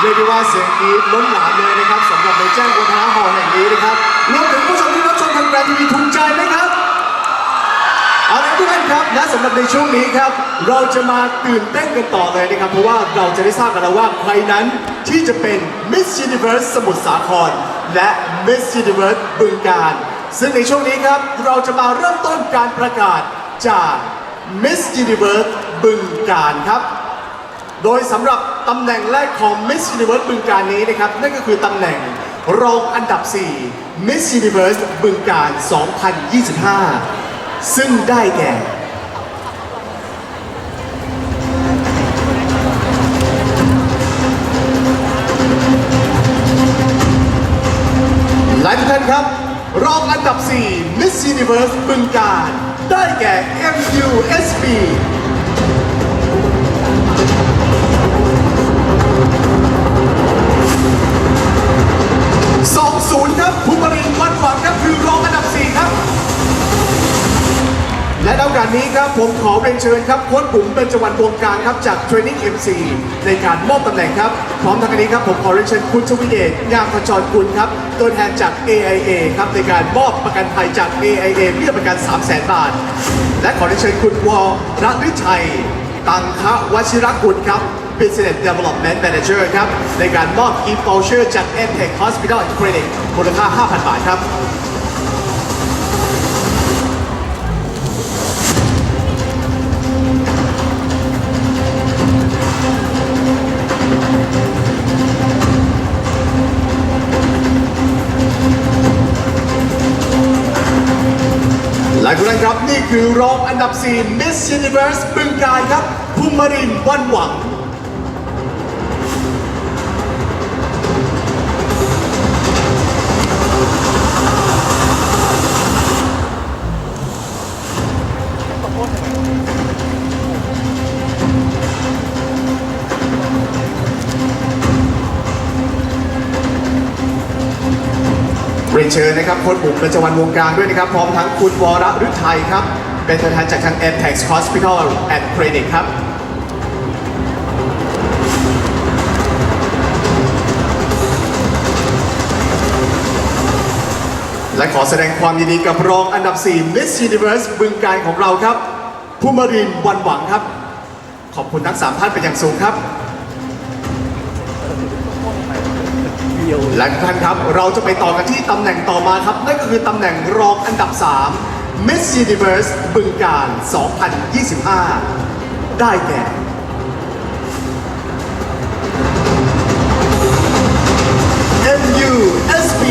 เรียกได้ว่าเสียงกรี๊ดล้นหลามเลยนะครับสำหรับในแจ้งวัฒนหอแห่งนี้นะครับรวมถึงผู้ชมที่รับชมทางแกรนทีวีถูกใจไหมครับเอาละทุกท่านครับและสำหรับในช่วงนี้ครับ เราจะมาตื่นเต้นกันต่อเลยนะครับ เพราะว่าเราจะได้ทราบกันแล้วว่าใครนั้นที่จะเป็น Miss Universe สมุทรสาคร และ Miss Universe บึงการ ซึ่งในช่วงนี้ครับ เราจะมาเริ่มต้นการประกาศจาก Miss Universe บึงการครับ โดยสำหรับตำแหน่งแรกของ Miss Universe บึงการนี้นะครับ นั่นก็คือตำแหน่งรองอันดับ 4 Miss Universe บึงการ 2025 ซึ่งได้แก่ หลายท่านครับ รองอันดับ 4 Miss Universe บึงการ ได้แก่ MUSB ผมขอเรียนเชิญครับโค้ชบุ๋มเป็นจังหวัดวงการครับจาก Training MC ในการมอบตำแหน่งครับ พร้อมทางนี้ครับผมขอเรียนเชิญคุณชวิเดชงามขจรกุลครับตัวแทนจาก AIA ครับในการมอบประกันภัยจาก AIA เบี้ยประกัน 3 0 0 0 0 0บาท และขอเรียนเชิญคุณวอรัตนิชัย ตังคะวชิรกุลครับ Business Development Manager ครับ ในการมอบ gift voucher จาก m t e c h Hospital Clinic มูลค่า 5,000 บาทครับ ครับ นี่คือรองอันดับ 4 Miss Universe บึงการครับภูมิรินวันหวัง นเชิญนะครับโค้ชบุ๋มป็นจวันวงการด้วยนะครับ พร้อมทั้งคุณวรฤทัยครับ เป็นตัวแทนจากทาง a p e x Hospital and Clinic ครับและขอแสดงความยินดีกับรองอันดับ 4 Miss Universe บึงการของเราครับภูมิรินวันหวังครับ ขอบคุณทั้ง 3 ท่านเป็นอย่างสูงครับ และท่านครับ เราจะไปต่อกันที่ตำแหน่งต่อมาครับ นั่นก็คือตำแหน่งรองอันดับ 3 Miss Universe บึงการ 2025 ได้แก่ MUSB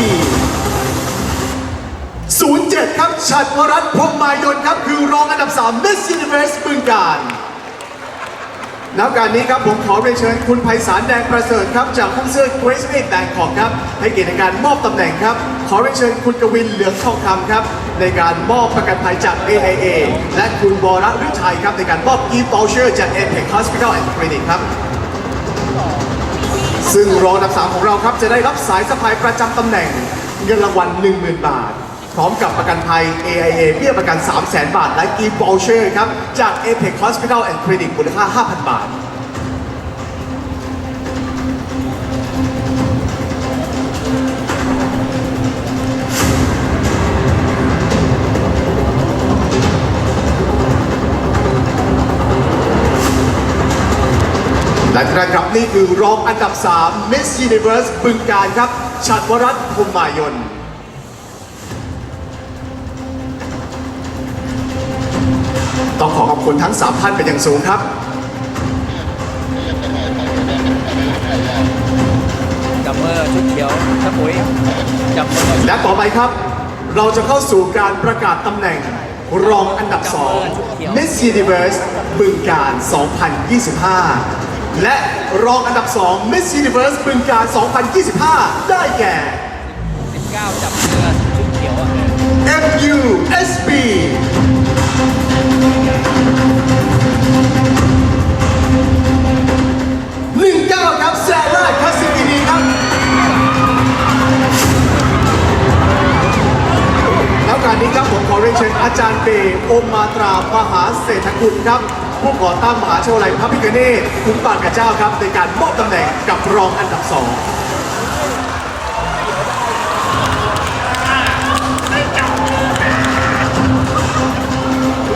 07 ครับชัดวรัตน์พรหมายนครับ คือรองอันดับ 3 Miss Universe บึงการ ณโอกาสนี้ครับผมขอเรียนเชิญคุณไพศาลแดงประเสริฐครับ จากห้องเสื้อ Grace m a d e Bangkok ครับ ให้เกียรติในการมอบตำแหน่งครับ ขอเรียนเชิญคุณกวินเหลืองทองคำครับ ในการมอบประกันภัยจาก AIA และคุณวระฤทัยครับ ในการมอบ e voucher จาก Apex Hospital and Clinic ครับ ซึ่งรองอันดับ3ของเราครับจะได้รับสายสะพายประจำตำแหน่งเงินรางวัล10,000 บาท พร้อมกับประกันภัย AIA เบี้ยประกัน 300,000 บาท และ e voucher ครับ จาก Apex Hospital and Clinic มูลค่า 5,000 บาท และครับนี่คือรองอันดับ 3 Miss Universe บึงการครับชัดวรัตน์พรหมายน ต้องขอขอบคุณทั้ง3ท่านเป็นอย่างสูงครับจับมือชุดเขียวถ้าปุ๋ยจับมือและต่อไปครับ เราจะเข้าสู่การประกาศตำแหน่งรองอันดับ 2 Miss Universe บึงการ 2025 และรองอันดับ 2 Miss Universe บึงการ 2025 ได้แก่ 19 จับมือชุดเขียว อะ MUSB 19ครับแซร่าคาสิกินีครับ แล้วการนี้ครับผมขอเรียนเชิญอาจารย์เบโอมมาตรามหาเศรษฐกุลครับผู้ก่อตั้งมหาวิทยาลัยพระพิฆเนศคุ้มปางกระเจ้าครับ ในการมอบตำแหน่งกับรองอันดับสอง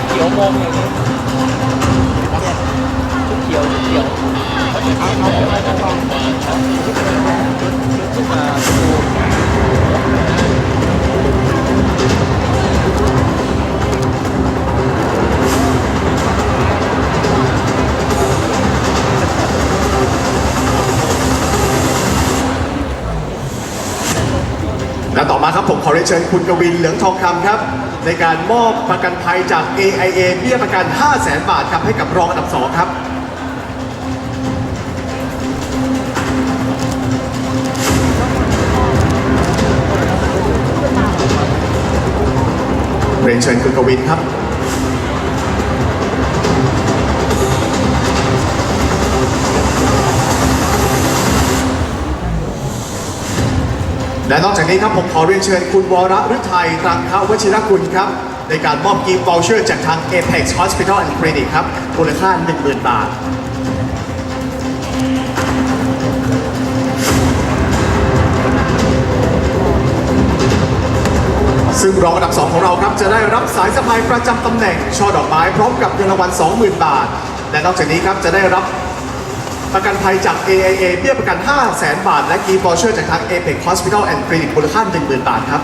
เขียวมงอย่างนี้ ชิญคุณกวินเหลืองทองคำครับ ในการมอบประกันภัยจาก AIA เบี้ยประกัน 5 0 0 0 0 0บาทครับให้กับรองอันดับ2ครับเรียนเชิญคุณกวินครับ และนอกจากนี้ครับผมขอเรียนเชิญคุณวรฤทัยตรังคาวชิรกุลครับ ในการมอบกิฟต์วอลเชอร์จากทาง Apex Hospital and Clinic ครับมูลค่า 10,000 บาทซึ่งรองอันดับ 2 ของเราครับจะได้รับสายสะพายประจำตำแหน่งช่อดอกไม้พร้อมกับเงินรางวัล 20,000 บาท และนอกจากนี้ครับจะได้รับ ประกันภัยจาก AIA เบี้ยประกัน 5 0 0 0 0 0บาท และกีฟอเชอร์จากทาง Apex Hospital and Clinic มูลค่า10,000 บาทครับ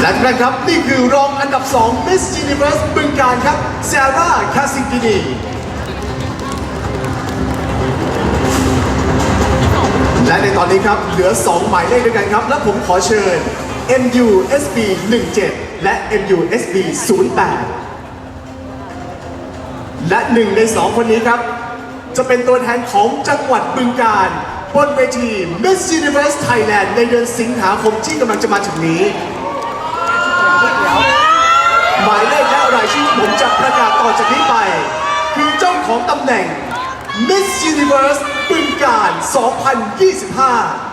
และทุกครับ นี่คือรองอันดับ 2 Miss Universe บึงการครับเซร่าคาซิกินีและในตอนนี้ครับ เหลือ 2 หมายเลขด้วยกันครับ และผมขอเชิญ MUSB 17 และ MUSB 08 และหนึ่งในสองคนนี้ครับ จะเป็นตัวแทนของจังหวัดบึงกาฬบนเวที Miss Universe Thailand ในเดือนสิงหาคมที่กำลังจะมาถึงนี้ หมายเลขและรายชื่อผมจะประกาศต่อจากนี้ไป คือเจ้าของตำแหน่ง Miss Universe บึงกาฬ2025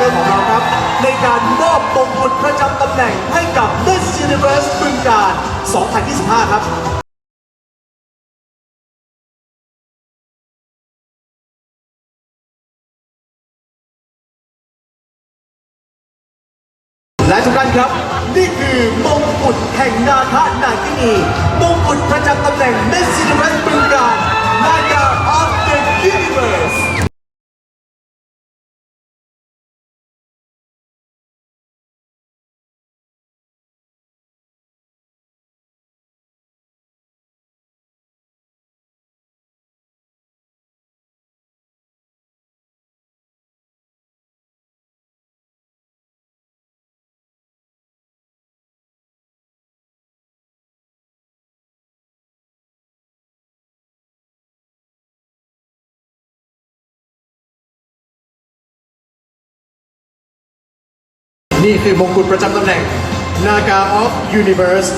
เชี่ยวชาญเตอร์ของเราครับ ในการมอบมงกุฎประจำตำแหน่งให้กับ Miss Universe บึงกาฬ2025 ครับและทุกท่านครับ นี่คือมงกุฎแห่งนาคานาคินีมงกุฎประจำตำแหน่ง Miss Universe บึงกาฬ นี่คือมงกุฎประจำตำแหน่ง Naga of Universe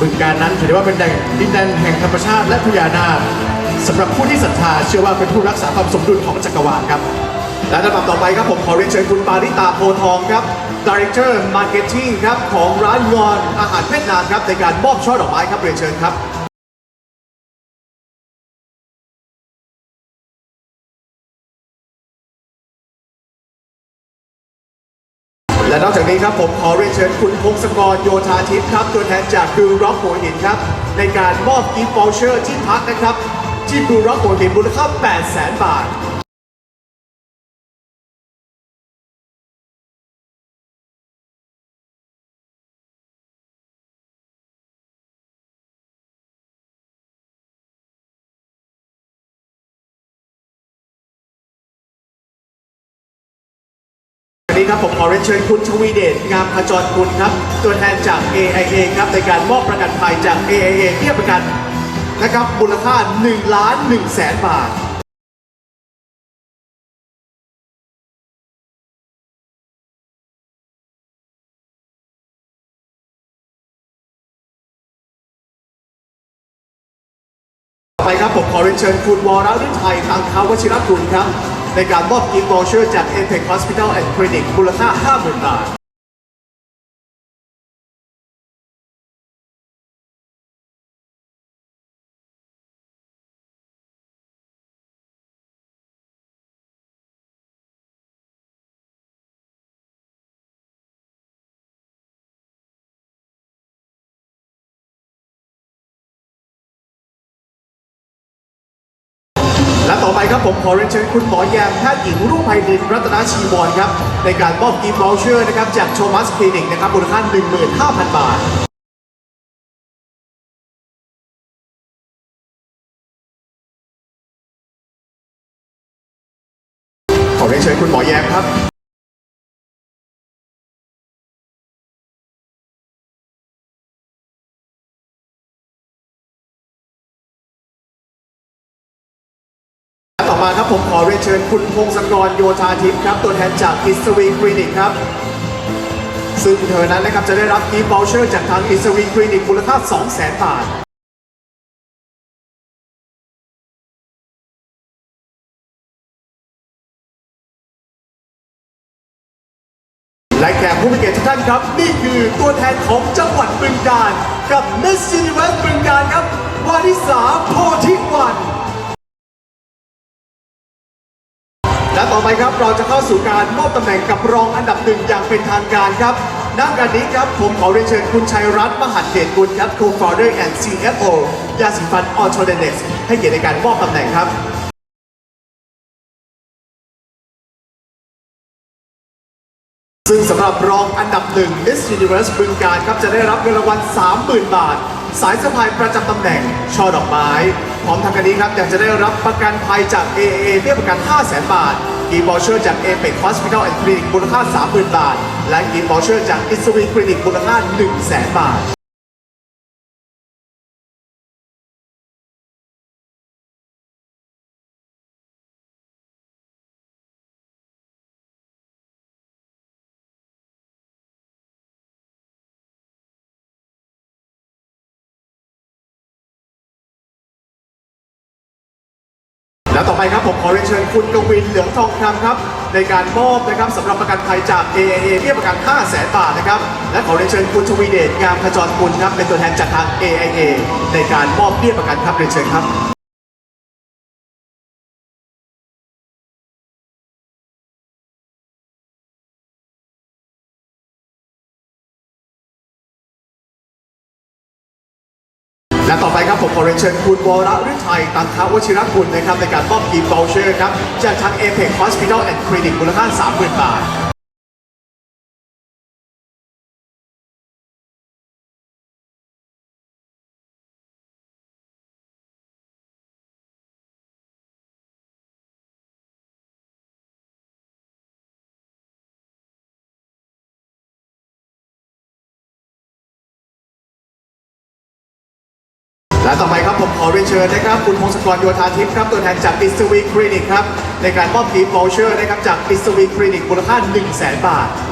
บึงการนั้นถือได้ว่าเป็นแดนดินแดนแห่งธรรมชาติและพญานาคสำหรับผู้ที่ศรัทธาเชื่อว่าเป็นผู้รักษาความสมดุลของจักรวาลครับ และลำดับต่อไปครับผมขอเรียนเชิญคุณปาริตาโพทองครับ Director Marketing ครับของร้านงอนอาหารเวียดนามครับในการมอบช่อดอกไม้ครับเรียนเชิญครับ และนอกจากนี้ครับผมขอเรียนเชิญคุณพงศกรโยธาทิพย์ครับ ตัวแทนจากดูร็อกหัวหินครับ ในการมอบกิฟต์วอลเชอร์ที่พักนะครับ ที่ดูร็อกหัวหินมูลค่า 8 0 0 0 0 0 บาท นี้ครับผมขอเรียนเชิญคุณชวีเดชงามขจรกุลครับตัวแทนจาก AIA ครับในการมอบประกันภัยจาก AIA เทียบประกันนะครับมูลค่า1ล้าน1แสนบาท่อไปครับผมขอเรียนเชิญคุณวรฤทัยตังคาวชิรกุลครับ ในการมอบกิฟต์วอเชอร์จาก a p e c Hospital and Clinic มูลค่า 50,000 บาท อไปครับผมขอเรียนเชิญคุณหมอแยมแพทย์หญิงรุ่งไพรินร์รัตนชีวรครับ ในการมอบกิฟต์วอลเชอร์นะครับจากโชมัสคลินิกนะครับมูลค่า15,000 บาทขอเรียนเชิญคุณหมอแยมครับ ผมขอเรียนเชิญคุณพงศกรโยธาทิพย์ครับ ตัวแทนจากอิสวีคลินิกครับ ซึ่งเธอนั้นนะครับจะได้รับกิฟต์วอลเชอร์จากทางอิสวีคลินิกมูลค่า 200,000 บาทและแขกผู้มีเกียรติทุกท่านครับ นี่คือตัวแทนของจังหวัดบึงกาฬกับ Miss Universe บึงกาฬครับวาริสาโพธิวัน และต่อไปครับเราจะเข้าสู่การมอบตำแหน่งกับรองอันดับหนึ่งอย่างเป็นทางการครับณงานนี้ครับผมขอเรียนเชิญคุณชัยรัตน์มหัดเดชกุลครับ Co-founder and CFO ยาสีฟันออโตเดเน็กให้เกียรติในการมอบตำแหน่งครับซึ่งสำหรับรองอันดับหนึ่ง Miss Universe บึงการครับ จะได้รับเงินรางวัล 30,000 บาท สายสะพายประจำตำแหน่งช่อดอกไม้ พร้อมทางกันนี้ครับยังจะได้รับประกันภัยจาก AA เบี้ยประกัน500,000 บาท กีบอเชอร์จาก Apex Hospital and Clinic มูลค่า 30,000 บาท และกีบอเชอร์จากอิสวีคลินิกมูลค่า 100,000 บาท และต่อไปครับผมขอเรียนเชิญคุณกวินเหลืองทองคำครับ ในการมอบนะครับสำหรับประกันภัยจาก AIA เบี้ยประกัน 5 0 0 0 0 0 บาทนะครับ และขอเรียนเชิญคุณชวีเดชงามขจรกุลครับเป็นตัวแทนจากทาง AIA ในการมอบเบี้ยประกันครับเรียนเชิญครับ และต่อไปครับผมขอเรียนเชิญคุณวรฤทัยตังควชิรคุณนะครับในการมอบกีบ v ลเชอร์ครับจากทาง Apex Hospital and Clinic มูลค่า30,000บาท และต่อไปครับผมขอเรียนเชิญนะครับ คุณพงศกรโยธาทิพย์ครับตัวแทนจากอิสวีคลินิกครับในการมอบกีบ v ลเชอร์นะครับจากอิสวีคลินิกมูลค่า1 0 0 0 0แบาท